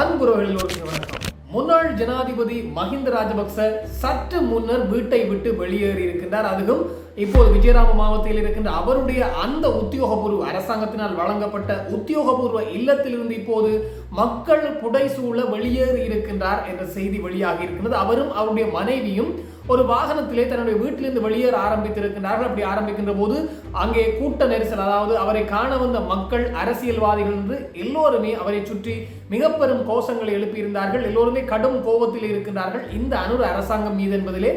அன்புறவர்களில் வணக்கம் முன்னாள் ஜனாதிபதி மஹிந்த ராஜபக்ச சற்று முன்னர் வீட்டை விட்டு வெளியேறி இருக்கின்றார். அதுவும் இப்போது விஜயராம மாவட்டத்தில் இருக்கின்ற அவருடைய அந்த உத்தியோகபூர்வ அரசாங்கத்தினால் வழங்கப்பட்ட உத்தியோகபூர்வ இல்லத்திலிருந்து இப்போது மக்கள் புடை புடைசூழ வெளியேறி இருக்கின்றார் என்ற செய்தி வெளியாகி இருக்கின்றது. அவரும் அவருடைய மனைவியும் ஒரு வாகனத்திலே தன்னுடைய வீட்டிலிருந்து வெளியேற ஆரம்பித்திருக்கின்றார்கள். அப்படி ஆரம்பிக்கின்ற போது அங்கே கூட்ட நெரிசல் அதாவது அவரை காண வந்த மக்கள் அரசியல்வாதிகள் என்று எல்லோருமே அவரை சுற்றி மிக பெரும் கோஷங்களை எழுப்பியிருந்தார்கள். எல்லோருமே கடும் கோபத்தில் இருக்கின்றார்கள். இந்த அனுர அரசாங்கம் மீது என்பதிலே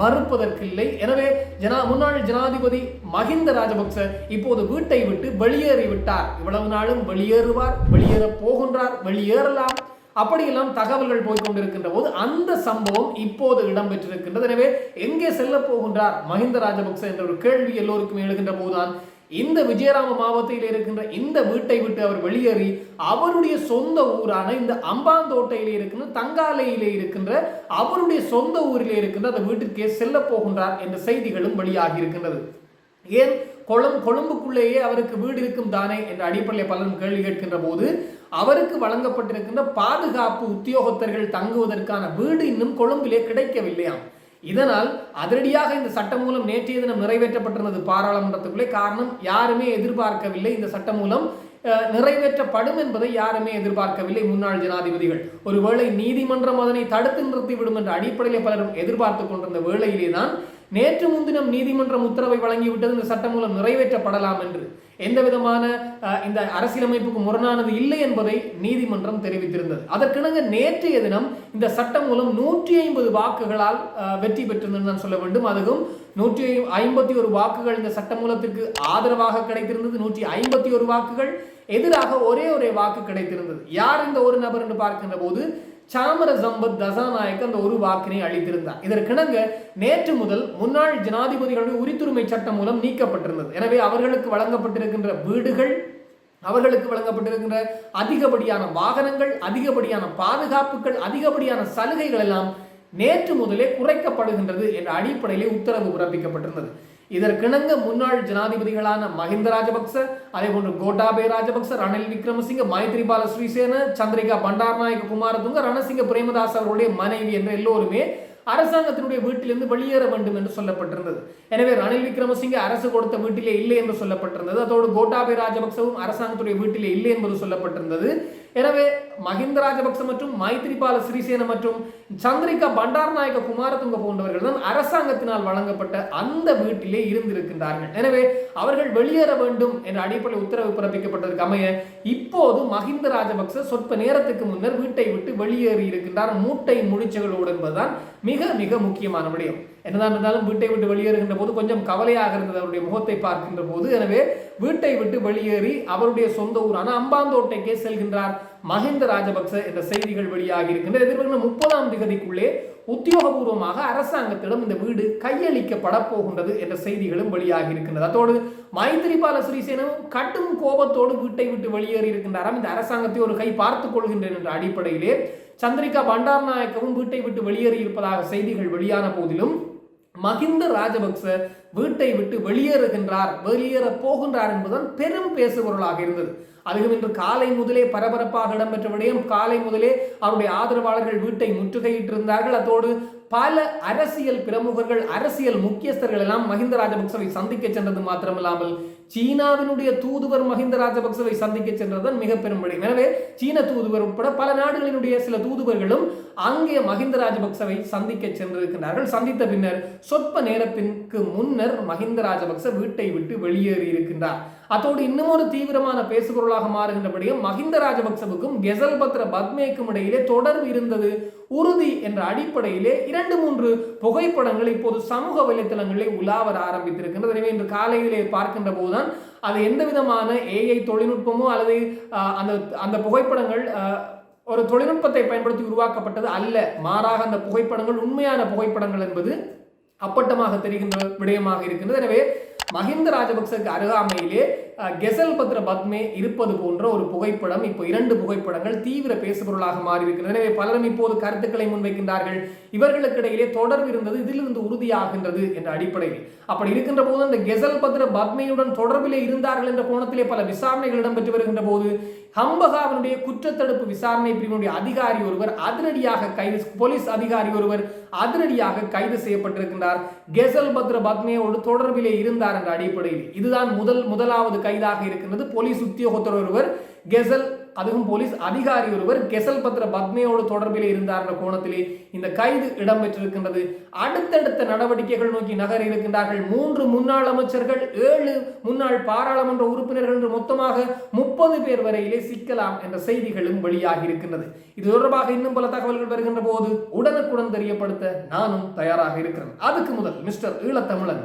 மறுப்பதற்கில்லை. எனவே ஜனா முன்னாள் ஜனாதிபதி மஹிந்த ராஜபக்ச இப்போது வீட்டை விட்டு வெளியேறி விட்டார் இவ்வளவு நாளும் வெளியேறுவார் வெளியேற போகின்றார் வெளியேறலாம். அப்படியெல்லாம் தகவல்கள் போய் கொண்டிருக்கின்ற போது அந்த சம்பவம் இப்போது இடம்பெற்றிருக்கின்றது. எனவே எங்கே செல்ல போகின்றார் மஹிந்த ராஜபக்ச என்ற ஒரு கேள்வி எல்லோருக்கும் எழுகின்ற போதுதான் இந்த விஜயராம மாவட்டத்தில் இருக்கின்ற இந்த வீட்டை விட்டு அவர் வெளியேறி அவருடைய சொந்த ஊரான இந்த அம்பாந்தோட்டையிலே இருக்கின்ற தங்காலையிலே இருக்கின்ற அவருடைய சொந்த ஊரிலே இருக்கின்ற அந்த வீட்டிற்கே செல்ல போகின்றார் என்ற செய்திகளும் வெளியாகி இருக்கின்றது. ஏன்? கொழும் கொழும்புக்குள்ளேயே அவருக்கு வீடு இருக்கும் தானே என்ற அடிப்படையில் பலரும் கேள்வி கேட்கின்ற போது அவருக்கு வழங்கப்பட்டிருக்கின்ற பாதுகாப்பு உத்தியோகத்தர்கள் தங்குவதற்கான வீடு இன்னும் கொழும்பிலே கிடைக்கவில்லையாம். இதனால் அதிரடியாக இந்த சட்டம் மூலம் நேற்றைய தினம் நிறைவேற்றப்பட்டிருந்தது பாராளுமன்றத்துக்குள்ளே. காரணம் யாருமே எதிர்பார்க்கவில்லை இந்த சட்டம் மூலம். நிறைவேற்றப்படும் என்பதை யாருமே எதிர்பார்க்கவில்லை. முன்னாள் ஜனாதிபதிகள். ஒருவேளை நீதிமன்றம் அதனை தடுத்து நிறுத்திவிடும் என்ற அடிப்படையில் பலரும் எதிர்பார்த்து கொண்டிருந்த வேளையிலே தான் நேற்று முன்தினம் நீதிமன்றம் உத்தரவை வழங்கிவிட்டது. இந்த சட்டம் மூலம் நிறைவேற்றப்படலாம் என்று. எந்த விதமான இந்த அரசியலமைப்புக்கு முரணானது இல்லை என்பதை நீதிமன்றம் தெரிவித்திருந்தது. அதற்கிணங்க நேற்றைய தினம் இந்த சட்டம் மூலம் நூற்றி ஐம்பது வாக்குகளால் அஹ், வெற்றி பெற்றிருந்தது நான் சொல்ல வேண்டும். அதுவும் நூற்றி ஐம்பத்தி ஒரு வாக்குகள் இந்த சட்டமூலத்திற்கு ஆதரவாக கிடைத்திருந்தது. நூற்றி ஐம்பத்தி ஒரு வாக்குகள் எதிராக ஒரே ஒரே வாக்கு கிடைத்திருந்தது. யார் இந்த ஒரு நபர் என்று பார்க்கின்ற போது சாமர சம்பத் தசாநாயக் அந்த ஒரு வாக்கினை அளித்திருந்தார். இதற்கிணங்க நேற்று முதல் முன்னாள் ஜனாதிபதிகளுடைய உரித்துரிமை சட்டம் மூலம் நீக்கப்பட்டிருந்தது. எனவே அவர்களுக்கு வழங்கப்பட்டிருக்கின்ற வீடுகள் அவர்களுக்கு வழங்கப்பட்டிருக்கின்ற அதிகப்படியான வாகனங்கள் அதிகப்படியான பாதுகாப்புகள் அதிகப்படியான சலுகைகள் எல்லாம் நேற்று முதலே குறைக்கப்படுகின்றது என்ற அடிப்படையிலே உத்தரவு பிறப்பிக்கப்பட்டிருந்தது. இதற்கிணங்க முன்னாள் ஜனாதிபதிகளான மஹிந்த ராஜபக்ச அதே போன்று கோட்டாபே ராஜபக்ச ரணில் விக்ரமசிங்க மைத்ரிபால ஸ்ரீசேன சந்திரிகா பண்டாரநாயக குமாரதுங்க ரணசிங்க பிரேமதாஸ் அவர்களுடைய மனைவி என்ற எல்லோருமே அரசாங்கத்தினுடைய வீட்டிலிருந்து வெளியேற வேண்டும் என்று சொல்லப்பட்டிருந்தது. எனவே ரணில் விக்ரமசிங்க அரசு கொடுத்த வீட்டிலே இல்லை என்று சொல்லப்பட்டிருந்தது. அதோடு கோட்டாபே ராஜபக்சவும் அரசாங்கத்துடைய வீட்டிலே இல்லை என்பது சொல்லப்பட்டிருந்தது. எனவே மஹிந்த ராஜபக்ச மற்றும் மைத்ரிபால சிறிசேன மற்றும் சந்திரிகா பண்டாரநாயக குமாரதுங்க போன்றவர்கள் தான் அரசாங்கத்தினால் வழங்கப்பட்ட அந்த வீட்டிலே இருந்திருக்கின்றார்கள். எனவே அவர்கள் வெளியேற வேண்டும் என்ற அடிப்படை உத்தரவு பிறப்பிக்கப்பட்டதற்கு அமைய இப்போது மஹிந்த ராஜபக்ச சொற்ப நேரத்துக்கு முன்னர் வீட்டை விட்டு வெளியேறி இருக்கின்றார் மூட்டை முடிச்சுகளோடு என்பதுதான் மிக மிக முக்கியமான விடயம். என்னதான் இருந்தாலும் வீட்டை விட்டு வெளியேறுகின்ற போது கொஞ்சம் கவலையாக இருந்தது அவருடைய முகத்தை பார்க்கின்ற போது. எனவே வீட்டை விட்டு வெளியேறி அவருடைய சொந்த ஊரான அம்பாந்தோட்டைக்கே செல்கின்றார் மஹிந்த ராஜபக்ச என்ற செய்திகள் வெளியாகி இருக்கின்ற எதிர்வருகிற முப்பதாம் திகதிக்குள்ளே உத்தியோகபூர்வமாக அரசாங்கத்திடம் இந்த வீடு கையளிக்கப்பட போகின்றது என்ற செய்திகளும் வெளியாகி இருக்கின்றது அதோடு மைத்திரிபால சிறிசேனவும் கட்டும் கோபத்தோடு வீட்டை விட்டு வெளியேறி இருக்கின்றாராம். இந்த அரசாங்கத்தை ஒரு கை பார்த்துக் கொள்கின்றேன் என்ற அடிப்படையிலே சந்திரிகா பண்டாரநாயக்கவும் வீட்டை விட்டு வெளியேறி இருப்பதாக செய்திகள் வெளியான போதிலும் மஹிந்த ராஜபக்ச வீட்டை விட்டு வெளியேறுகின்றார் வெளியேற போகின்றார் என்பதுதான் பெரும் பேசுபொருளாக இருந்தது. அதுவும் இன்று காலை முதலே பரபரப்பாக இடம்பெற்ற விடயம் காலை முதலே அவருடைய ஆதரவாளர்கள் வீட்டை முற்றுகையிட்டிருந்தார்கள். அதோடு பல அரசியல் பிரமுகர்கள் அரசியல் முக்கியஸ்தர்கள் எல்லாம் மஹிந்த ராஜபக்சவை சந்திக்க சென்றது மாத்திரமில்லாமல் சீனாவினுடைய தூதுவர் மஹிந்த ராஜபக்சவை சந்திக்க சென்றதுதான் மிக பெரும் விடயம் எனவே சீன தூதுவர் உட்பட பல நாடுகளினுடைய சில தூதுவர்களும் அங்கே மஹிந்த ராஜபக்சவை சந்திக்க சென்றிருக்கிறார்கள் சந்தித்த பின்னர் சொற்ப நேரத்திற்கு முன்னர் மஹிந்த ராஜபக்ச வீட்டை விட்டு வெளியேறி இருக்கின்றார். அதோடு இன்னும் ஒரு தீவிரமான பேசுபொருளாக மாறுகின்றபடியும் மஹிந்த ராஜபக்சவுக்கும் கெசல் பத்ர பத்மேக்கும் இடையிலே தொடர்பு இருந்தது உறுதி என்ற அடிப்படையிலே இரண்டு மூன்று புகைப்படங்கள் இப்போது சமூக வலைத்தளங்களில் உலாவர ஆரம்பித்திருக்கின்றது எனவே இன்று காலையிலே பார்க்கின்ற போதுதான் அது எந்த விதமான ஏஐ தொழில்நுட்பமோ அல்லது அந்த அந்த புகைப்படங்கள் ஒரு தொழில்நுட்பத்தை பயன்படுத்தி உருவாக்கப்பட்டது அல்ல. மாறாக அந்த புகைப்படங்கள் உண்மையான புகைப்படங்கள் என்பது அப்பட்டமாக தெரிகின்ற விடயமாக இருக்கின்றது. எனவே மஹிந்த ராஜபக்சக்கு அருகாமையிலே கெசல் பத்ர பத்மே இருப்பது போன்ற ஒரு புகைப்படம் இப்போ இரண்டு புகைப்படங்கள் தீவிர பேசுபொருளாக மாறியிருக்கிறது எனவே பலரும் இப்போது கருத்துக்களை முன்வைக்கின்றார்கள். இவர்களுக்கு இடையிலே தொடர்பு இருந்தது இதிலிருந்து உறுதியாகின்றது என்ற அடிப்படையில். அப்படி இருக்கின்ற போது அந்த கெசல் பத்ர பத்மையுடன் தொடர்பிலே இருந்தார்கள் என்ற கோணத்திலே பல விசாரணைகள் இடம்பெற்று வருகின்ற போது ஹம்பகாவினுடைய குற்றத்தடுப்பு விசாரணை பிரிவினுடைய அதிகாரி ஒருவர் அதிரடியாக கைது போலீஸ் அதிகாரி ஒருவர் அதிரடியாக கைது செய்யப்பட்டிருக்கின்றார். கெசல் பத்ர பத்மையோடு தொடர்பிலே இருந்தார் என்ற அடிப்படையில். இதுதான் முதல் முதலாவது கை கைதாக இருக்கின்றது. போலீஸ் உத்தியோகத்தர் ஒருவர் கெசல் அதுவும் போலீஸ் அதிகாரி ஒருவர் கெசல் பத்திர பத்மையோடு தொடர்பில் இருந்தார் என்ற கோணத்திலே இந்த கைது இடம்பெற்றிருக்கின்றது. அடுத்தடுத்த நடவடிக்கைகள் நோக்கி நகர் இருக்கின்றார்கள். மூன்று முன்னாள் அமைச்சர்கள் ஏழு முன்னாள் பாராளுமன்ற உறுப்பினர்கள் என்று மொத்தமாக முப்பது பேர் வரையிலே சிக்கலாம் என்ற செய்திகளும் வெளியாகி இருக்கின்றது. இது தொடர்பாக இன்னும் பல தகவல்கள் வருகின்ற போது உடனுக்குடன் தெரியப்படுத்த நானும் தயாராக இருக்கிறேன். அதுக்கு முதல் மிஸ்டர் ஈழத்தமிழன்